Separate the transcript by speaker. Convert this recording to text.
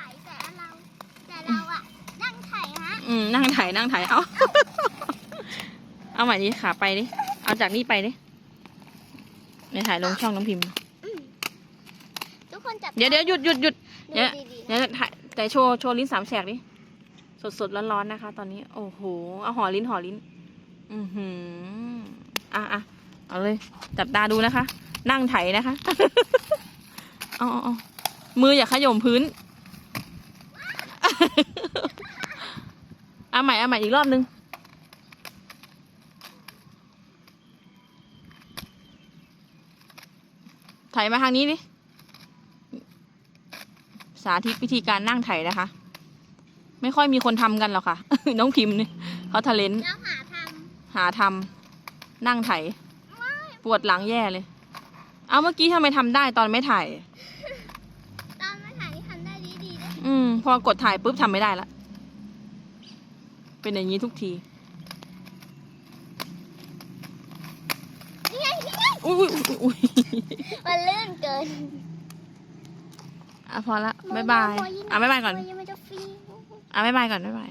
Speaker 1: ถ่ายแต่เราแต่เราอะนั่งถ่ายฮะ
Speaker 2: อืมนั่งถ่ายนั่งถ่ายเอา เอาใหม่ดิขาไปดิ เอาจากนี่ไปดิในถ่ายลงช่องน้องพิมพ์
Speaker 1: ทุกคนจับ
Speaker 2: เดี๋ยวเดี๋ยวหยุดหยุดหยุดเดี๋
Speaker 1: ดู
Speaker 2: ยว
Speaker 1: ดีๆ
Speaker 2: เดี๋ยว
Speaker 1: นะ
Speaker 2: ถ่ายแต่โชว์โชว์ลิ้นสามแฉกดิ สดสดร้อนร้อนๆนะคะ ตอนนี้ โอ้โห เอาห่อลิ้นห่อลิ้น อือหืออะอะเอาเลย จับตาดูนะคะ นั่งไถนะคะ เอาเอาเอามืออย่าขย่มพื้น เอาใหม่เอาใหม่อีกรอบนึง ไถมาทางนี้ดิสาธิตวิธีการนั่งไถนะคะ ไม่ค่อยมีคนทำกันหรอกค่ะ น้องพิมพ์เนี่ยเขาทะเลน
Speaker 1: แล้วหาท
Speaker 2: หาทำนั่งไถ ปวดหลังแย่เลย เอาเมื่อกี้ทำไมทำได้ตอนไม่ถ่ายำ
Speaker 1: ตอนมาถ่ายนี่ทำได้ดีดีๆด้วย
Speaker 2: อืม พอกดถ่ายปุ๊บทำไม่ได้ละ เป็นอย่างนี้ทุกที
Speaker 1: นี่ไงนี่ไง
Speaker 2: อุ้ยอุ้ยอุ้ย
Speaker 1: มันลื่นเกิน
Speaker 2: อะพอละบ๊ายบาย อะบ๊ายบายก่อน
Speaker 1: มันจะฟรี
Speaker 2: อะบ๊ายบายก่อนบ๊ายบาย